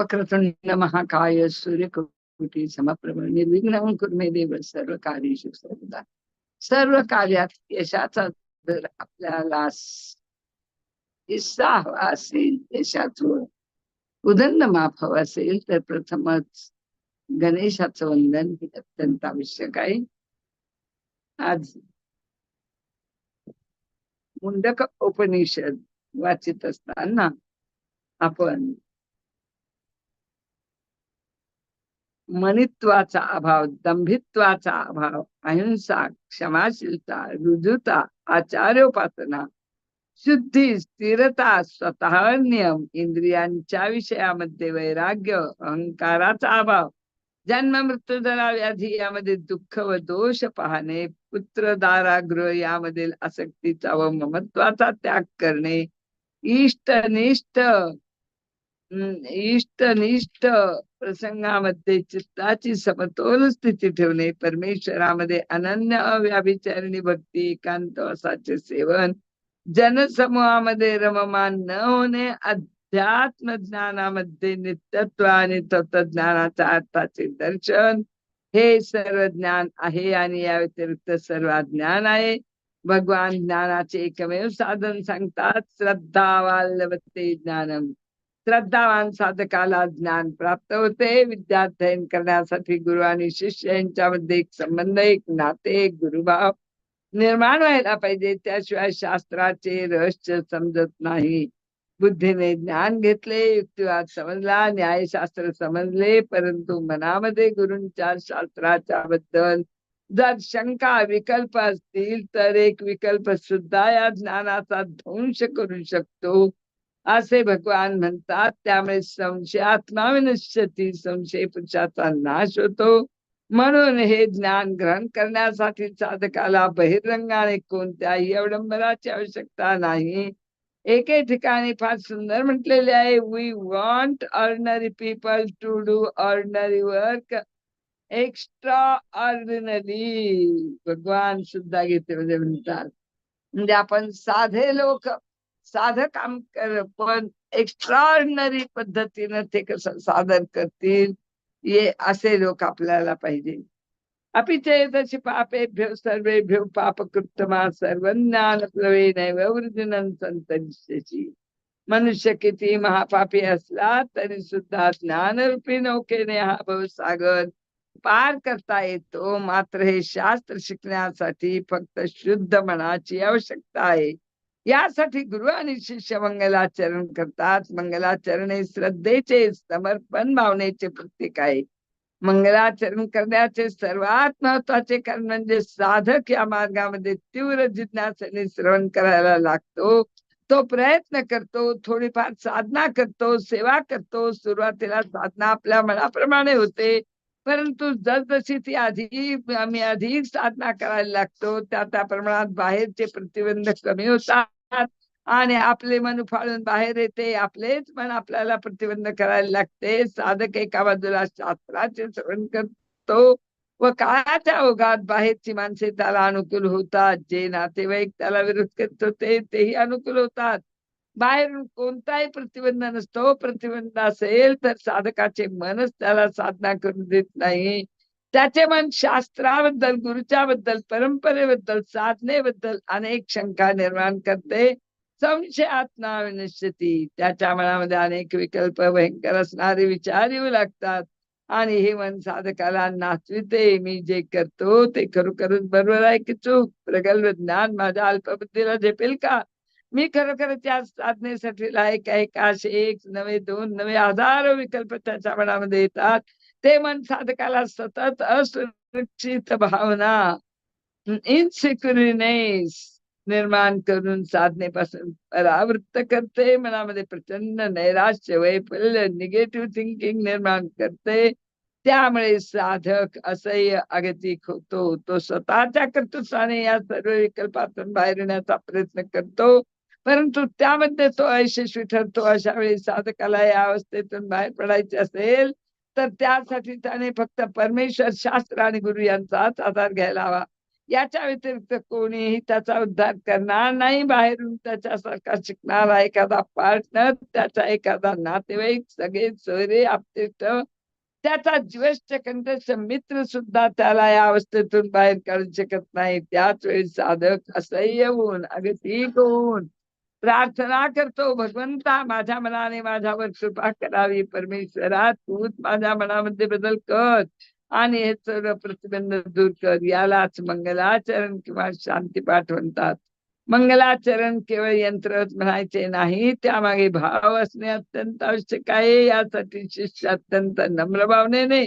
वक्रतुंड महाकाय सूर्यकोटी समप्रभ निर्विघ्न कुर्मे देव सर्व कार्येषु सर्वदा. सर्व कार्यात यशाचा जर आपल्याला हिस्सा हवा असेल यशातून उदंड माप हवा असेल तर प्रथमच गणेशाचं वंदन हे अत्यंत आवश्यक आहे. आज मुंडक उपनिषद वाचित असताना आपण मनित्वाचा अभाव दंभित्वाचा अभाव अहिंसा क्षमाशीलता रुजुता आचार्योपासना शुद्धी स्थिरता स्वतः नियम इंद्रियांच्या विषयामध्ये वैराग्य अहंकाराचा अभाव जन्म मृत्यूदरा व्याधी यामध्ये दुःख व दोष पाहणे पुत्र दारागृह यामधील आसक्तीचा व ममत्वाचा त्याग करणे इष्ट निष्ठ इष्ट निष्ठ प्रसंगामध्ये चित्ताची समतोल स्थिती ठेवणे परमेश्वरामध्ये अनन्य अव्याभिचारिणी भक्ती एकांतवासाचे सेवन जनसमूहामध्ये रममान न होणे अध्यात्म ज्ञानामध्ये नित्यत्व आणि तत्वज्ञानाच्या अर्थाचे दर्शन हे सर्व ज्ञान आहे आणि या व्यतिरिक्त सर्व ज्ञान आहे. भगवान ज्ञानाचे एकमेव साधन सांगतात श्रद्धा वाल्यवते ज्ञानम. श्रद्धावान साधकाला ज्ञान प्राप्त होते. विद्याध्ययन करण्यासाठी गुरु आणि शिष्य यांच्यामध्ये एक संबंध एक नाते एक गुरुभाव निर्माण व्हायला पाहिजे. त्याशिवाय शास्त्राचे रहस्य समजत नाही. बुद्धीने ज्ञान घेतले युक्तिवाद समजला न्यायशास्त्र समजले परंतु मनामध्ये गुरूंच्या शास्त्राच्या बद्दल जर शंका विकल्प असतील तर एक विकल्प सुद्धा या ज्ञानाचा ध्वंस करू शकतो. असे भगवान म्हणतात त्यामुळे संशयात्मा विनश्यती संशय पुरुषाचा नाश होतो. म्हणून हे ज्ञान ग्रहण करण्यासाठी साधकाला बहिरंगाने कोणत्याही अवलंबनाची आवश्यकता नाही. एके ठिकाणी फार सुंदर म्हटलेले आहे we want ordinary people to do ordinary work extraordinary भगवान सुद्धा गीतेमध्ये म्हणजे म्हणतात. म्हणजे आपण साधे लोक साधं काम कर पण एक्स्ट्राऑर्डिनरी पद्धतीनं ते कसं सादर करतील ये असे लोक आपल्याला पाहिजे. अपिचेतशी पापेभ्यो सर्वेभ्यो पापकृत्तमा सर्वज्ञान प्लवे नैव संतरिष्यची मनुष्य किती महापापी असला तरी सुद्धा ज्ञानरूपी नौकेने हा भवसागर पार करता येतो. मात्र हे शास्त्र शिकण्यासाठी फक्त शुद्ध मनाची आवश्यकता आहे. यासाठी गुरु आणि शिष्य मंगलाचरण करतात. मंगलाचरण हे श्रद्धेचे समर्पण भावनेचे प्रतीक आहे. मंगलाचरण करण्याचे सर्वात महत्त्वाचे कारण म्हणजे साधक या मार्गामध्ये तीव्र जिज्ञासेने श्रवण करायला लागतो. तो प्रयत्न करतो थोडीफार साधना करतो सेवा करतो. सुरुवातीला साधना आपल्या मनाप्रमाणे होते. परंतु जसजशी ती अधिक आम्ही अधिक साधना करायला लागतो त्या त्या प्रमाणात बाहेरचे प्रतिबंध कमी होतात. आणि आपले मन फाळून बाहेर येते आपलेच मन आपल्याला प्रतिबंध करायला लागते. साधक एका बाजूला शास्त्राचे श्रवण करतो व काळाच्या ओघात बाहेरची माणसे त्याला अनुकूल होतात. जे नातेवाईक त्याला विरोध करत होते तेही अनुकूल होतात. बाहेरून कोणताही प्रतिबंध नसतो. प्रतिबंध असेल तर साधकाचे मनच त्याला साधना करून देत नाही. त्याचे मन शास्त्राबद्दल गुरुच्या बद्दल परंपरेबद्दल साधनेबद्दल अनेक शंका निर्माण करते. संशयात्मा विनश्यती त्याच्या मनामध्ये अनेक विकल्प भयंकर असणारे विचार येऊ लागतात. आणि हे मन साधकाला नाचविते. मी जे करतो ते खरोखरच बरोबर आहे की चूक? प्रगल्भ ज्ञान माझ्या अल्पबुद्धीला झेपेल का? मी खरोखर त्या साधनेसाठी लायक आहे का? एक नवे दोन नवे हजारो विकल्प त्याच्या मनामध्ये येतात. ते मन साधकाला सतत असुरक्षित भावना इनसिक्युरिनेस निर्माण करून साधनेपासून परावृत्त करते. मनामध्ये प्रचंड नैराश्य वैफल्य निगेटिव्ह थिंकिंग निर्माण करते. त्यामुळे साधक असह्य अगतिक होतो. तो स्वतःच्या कर्तृत्वाने या सर्व विकल्पातून बाहेर येण्याचा प्रयत्न करतो. परंतु त्यामध्ये तो अयशस्वी ठरतो. अशा वेळी साधकाला या अवस्थेतून बाहेर पडायचे असेल तर त्यासाठी त्याने फक्त परमेश्वर शास्त्र आणि गुरु यांचाच आधार घ्यायला हवा. याच्या व्यतिरिक्त कोणीही त्याचा उद्धार करणार नाही. बाहेरून त्याच्यासारखा शिकणारा एखादा पार्टनर त्याचा एखादा नातेवाईक सगळे सोयरे आपतिष्ट त्याचा ज्येष्ठ कंठस्थ मित्र सुद्धा त्याला या अवस्थेतून बाहेर काढू शकत नाही. त्याच वेळी साधक असह्य होऊन अगदी होऊन प्रार्थना करतो भगवंता माझ्या मनाने माझ्यावर कृपा करावी. परमेश्वरा तूच माझ्या मनामध्ये बदल कर आणि हे सर्व प्रतिबंध दूर कर. यालाच मंगलाचरण किंवा शांती पाठ म्हणतात मंगलाचरण केवळ यंत्र म्हणायचे नाही. त्यामागे भाव असणे अत्यंत आवश्यक आहे. यासाठी शिष्य अत्यंत नम्र भावनेने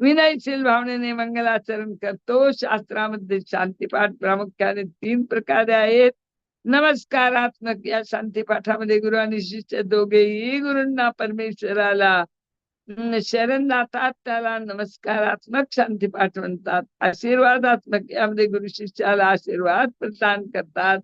विनयशील भावनेने मंगलाचरण करतो. शास्त्रामध्ये शांतीपाठ प्रामुख्याने तीन प्रकारे आहेत. नमस्कारात्मक या शांतीपाठामध्ये गुरु आणि शिष्य दोघेही गुरुंना परमेश्वराला शरण जातात त्याला नमस्कारात्मक शांतीपाठ म्हणतात. आशीर्वादात्मक यामध्ये गुरु शिष्याला आशीर्वाद प्रदान करतात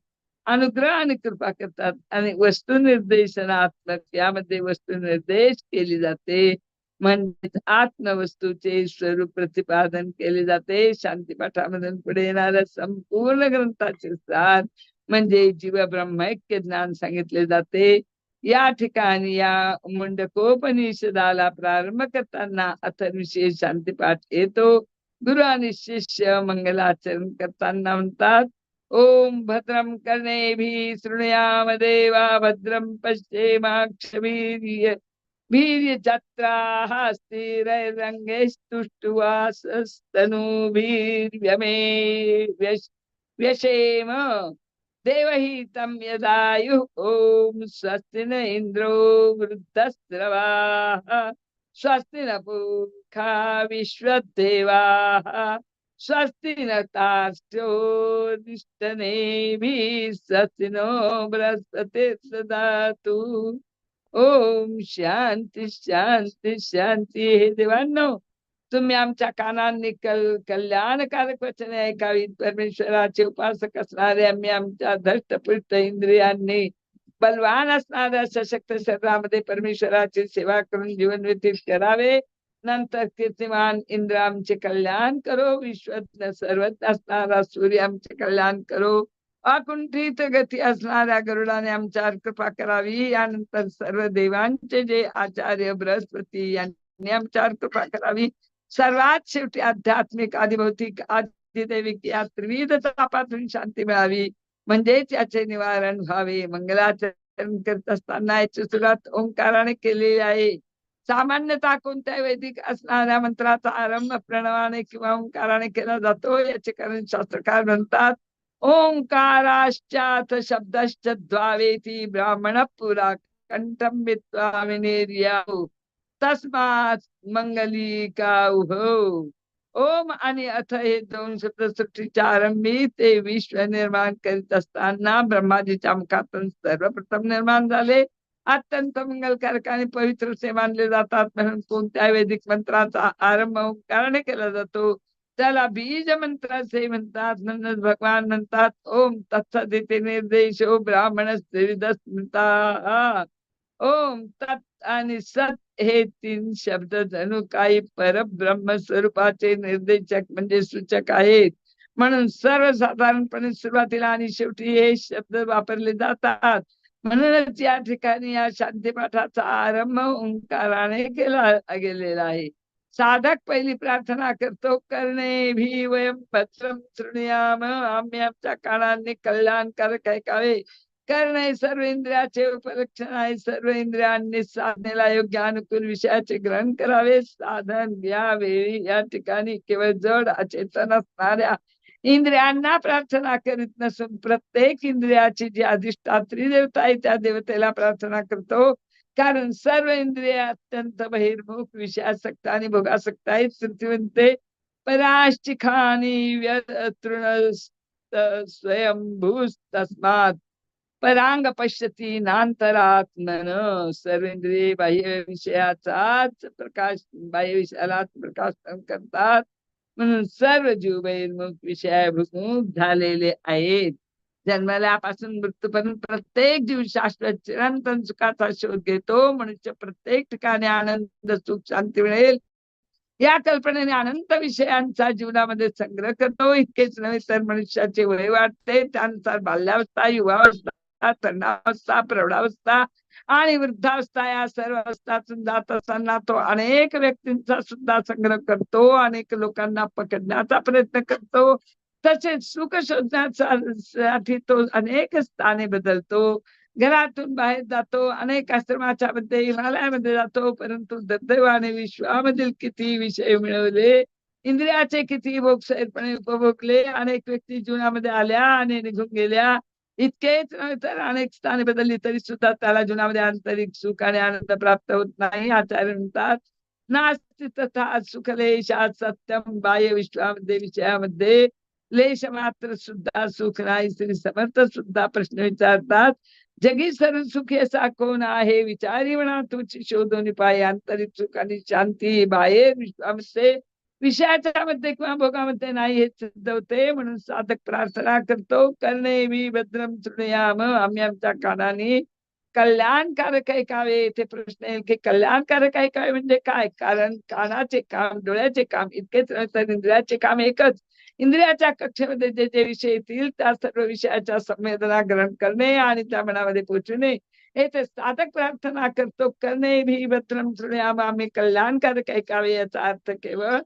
अनुग्रह आणि कृपा करतात आणि वस्तू निर्देशनात्मक यामध्ये वस्तू निर्देश केली जाते. म्हणजे आत्मवस्तूचे स्वरूप प्रतिपादन केले जाते. शांतीपाठामधून पुढे येणाऱ्या संपूर्ण ग्रंथाचे सार म्हणजे जीव ब्रह्मैक्य ज्ञान सांगितले जाते. या ठिकाणी या मुंडकोपनिषदाला प्रारंभ करताना अथर्विशेष शांतीपाठ येतो. गुरु आणि शिष्य मंगलाचरण करताना म्हणतात ओम भद्रम कर्णे भी शृणुयाम देवा भद्रम पश्चिमाक्षवीर्य वीर्य जत्रा स्थिरैरङ्गैस्तुष्टुवासस्तनूभिर्व्यमे व्यश व्यशेम देवहितं यदायुः ॐ स्वस्ति न इन्द्रो वृद्धस्रवाः स्वस्ति न पूखा विश्वदेवाः स्वस्ति न तार्क्ष्योदिष्टनेभिः स्वस्ति नो बृहस्पति सदातु। ओम शांति शान्ति शांती हे देवांनो तुम्ही आमच्या कानांनी कल कल्याणकारक वचने ऐकावी परमेश्वराचे उपासक असणारे आम्ही आमच्या धष्टपुष्ट इंद्रियांनी बलवान असणाऱ्या सशक्त शरीरामध्ये परमेश्वराची सेवा करून जीवन व्यतीत करावे. नंतर कीर्तिमान इंद्र आमचे कल्याण करो. विश्व सर्वज्ञ असणारा सूर्य आमचे कल्याण करो. अकुंठित गती असणाऱ्या गरुडाने आमच्यावर कृपा करावी. यानंतर सर्व देवांचे जे आचार्य बृहस्पती यांनी आमच्यावर कृपा करावी. सर्वात शेवटी आध्यात्मिक आदिभौतिक आदिदैविक या त्रिविध तापातून शांती मिळावी. म्हणजेच याचे निवारण व्हावे. मंगलाचरण करत असताना याची सुरुवात ओंकाराने केलेली आहे. सामान्यतः कोणत्या वैदिक असणाऱ्या मंत्राचा आरंभ प्रणवाने किंवा ओंकाराने केला जातो. याचे कारण शास्त्रकार म्हणतात ओंकाराश्चाथ शब्दश्च द्वावेती ब्राह्मण पुरा कंठम वित्वा विनिर्याहु तस्मात मंगली का हो। ओम आणि अथ हे दोन शब्द सृष्टीच्या आरंभी ते विश्व निर्माण करीत असताना ब्रह्माजीच्या मुखातून सर्वप्रथम निर्माण झाले. अत्यंत मंगलकारक आणि पवित्र से मानले जातात. म्हणून कोणत्या वैदिक मंत्राचा आरंभ कारण केला जातो? त्याला बीज मंत्र असे म्हणतात. म्हणूनच भगवान म्हणतात ओम तत्सदिती निर्देश ब्राह्मण स्मृता ओम तत् आणि सत हे तीन शब्द जणू काही परब्रह्म स्वरूपाचे निर्देशक म्हणजे सूचक आहेत. म्हणून सर्वसाधारणपणे सुरुवातीला आणि शेवटी हे शब्द वापरले जातात. म्हणूनच या ठिकाणी या शांतीपाठाचा आरंभ ओंकाराने केला गेलेला आहे. साधक पहिली प्रार्थना करतो करणे भी वयम पत्रम शृणुयाम आम्ही आमच्या कानांनी कल्याणकारक ऐकावे. कारण आहे सर्व इंद्रियाचे उपलक्षण आहे सर्व इंद्रियांनी साधनेला योग्य अनुकूल विषयाचे ग्रहण करावे. साधन या वेळी या ठिकाणी केवळ जड अचेतन असणाऱ्या इंद्रियांना प्रार्थना करीत नसून प्रत्येक इंद्रियाची जी अधिष्ठात्री देवता आहे त्या देवतेला प्रार्थना करतो. कारण सर्व इंद्रिय अत्यंत बहिर्मुख विषयासक्त आणि भोगासक्त आहेत. म्हणते पराश्चिखानी तृण स्वयंभूत तस्मात परांग पश्यती नांतरात्मन सर्वेंद्रिय बाह्य विषयाचाच प्रकाश बाह्य विषयालाच प्रकाश करतात म्हणून सर्व जीव बहिर्मुख विषयाभिमुख झालेले आहेत जन्मल्यापासून मृत्यूपर्यंत प्रत्येक जीव शाश्वत चिरंतन सुखाचा शोध घेतो मनुष्य प्रत्येक ठिकाणी आनंद सुख शांती मिळेल। या कल्पनेने अनंत विषयांचा जीवनामध्ये संग्रह करतो। इतकेच नव्हे तर मनुष्याचे वय वाटते त्यानुसार बाल्यावस्था युवावस्था तरुणावस्था प्रौढावस्था आणि वृद्धावस्था या सर्व अवस्थातून जात असताना तो अनेक व्यक्तींचा सुद्धा संग्रह करतो अनेक लोकांना पकडण्याचा प्रयत्न करतो. तसेच सुख शोधण्यासाठी तो अनेक स्थाने बदलतो. घरातून बाहेर जातो अनेक आश्रमाच्या मध्ये हिमालयामध्ये जातो परंतु दुर्दैवाने विश्वामधील किती विषय मिळवले इंद्रियाचे किती भोगसैरपणे उपभोगले अनेक व्यक्ती जीवनामध्ये आल्या आणि निघून गेल्या. इतकेच तर अनेक स्थाने बदलली तरी सुद्धा त्याला जीवनामध्ये आंतरिक सुख आणि आनंद प्राप्त होत नाही आचार्य म्हणतात नास्ति तथा सुखलेशात सत्यम बाह्य विश्वामध्ये विषयामध्ये लेश मात्र सुद्धा सुख नाही श्री समर्थ सुद्धा प्रश्न विचारतात जगी सर सुखी असा कोण आहे? विचारी म्हणा तुझी शोधून पाय आंतरिक सुख आणि शांती बाहेर विश्वामध्ये विषयाच्या मध्ये किंवा भोगामध्ये नाही हे सिद्ध होते म्हणून साधक प्रार्थना करतो. करणे मी भद्रम श्रुणयाम आम्ही आमच्या कानाने कल्याणकारक ऐकावे इथे प्रश्न येईल की कल्याणकारक ऐकावे म्हणजे काय? कारण कानाचे काम डोळ्याचे काम इतकेच तर इंद्रियाचे काम एकच. इंद्रियाच्या कक्षेमध्ये जे जे विषय येतील त्या सर्व विषयाच्या संवेदना ग्रहण करणे आणि त्या मनामध्ये पोचवणे. हे ते साधक प्रार्थना करतो. करणे भी भद्रम तृणयाम आम्ही कल्याणकारक ऐकावे याचा अर्थ केवळ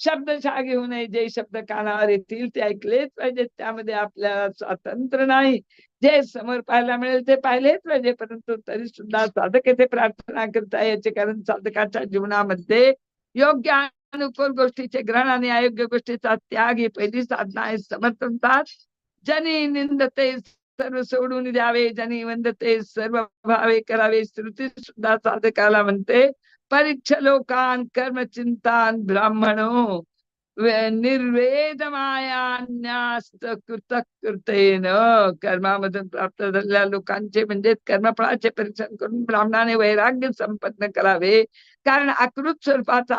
शब्दशा घेऊ नये. जे शब्द कानावर येतील ते ऐकलेच पाहिजे त्यामध्ये आपल्याला स्वातंत्र्य नाही. जे समोर पाहायला मिळेल ते पाहिलेच पाहिजे. परंतु तरी सुद्धा साधक येथे प्रार्थना करता याचे कारण साधकाच्या जीवनामध्ये योग्य अनुकूल गोष्टीचे ग्रहण आणि अयोग्य गोष्टीचा त्याग ही पहिली साधना आहे. समर्थनतात जनी निंदते सर्व सोडून द्यावे. जनी वंदते सर्व भावे करावे. श्रुती सुद्धा साधकाला म्हणते. परीक्ष लोकान कर्म चिंतान ब्राह्मणो निर्वेद मायान्यास्त कृतक कृतेन कर्मामधून प्राप्त झालेल्या लोकांचे म्हणजे कर्मफळाचे परीक्षण करून ब्राह्मणाने वैराग्य संपन्न करावे. कारण अकृत स्वरूपाचा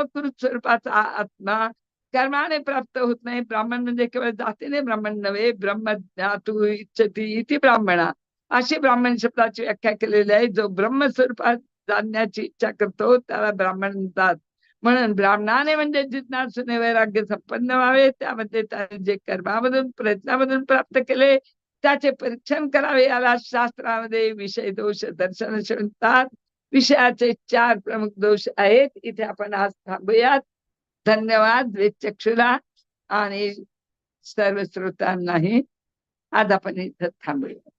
अकृत स्वरूपाचा आत्मा कर्माने प्राप्त होत नाही. ब्राह्मण म्हणजे केवळ जातीने ब्राह्मण नव्हे ब्रह्म ज्ञातू इच्छती इति ब्राह्मणा. अशी ब्राह्मण शब्दाची व्याख्या केलेली आहे. जो ब्रह्म स्वरूपात जाणण्याची इच्छा करतो त्याला ब्राह्मण म्हणतात म्हणून ब्राह्मणाने म्हणजे जिज्ञासूने वैराग्य संपन्न व्हावे त्यामध्ये त्याने जे कर्मामधून प्रयत्नामधून प्राप्त केले त्याचे परीक्षण करावे याला शास्त्रामध्ये विषय दोष दर्शन म्हणतात विषयाचे चार प्रमुख दोष आहेत इथे आपण आज थांबूयात धन्यवाद वेचक्षुला आणि सर्व श्रोतांनाही आज आपण इथं थांबूया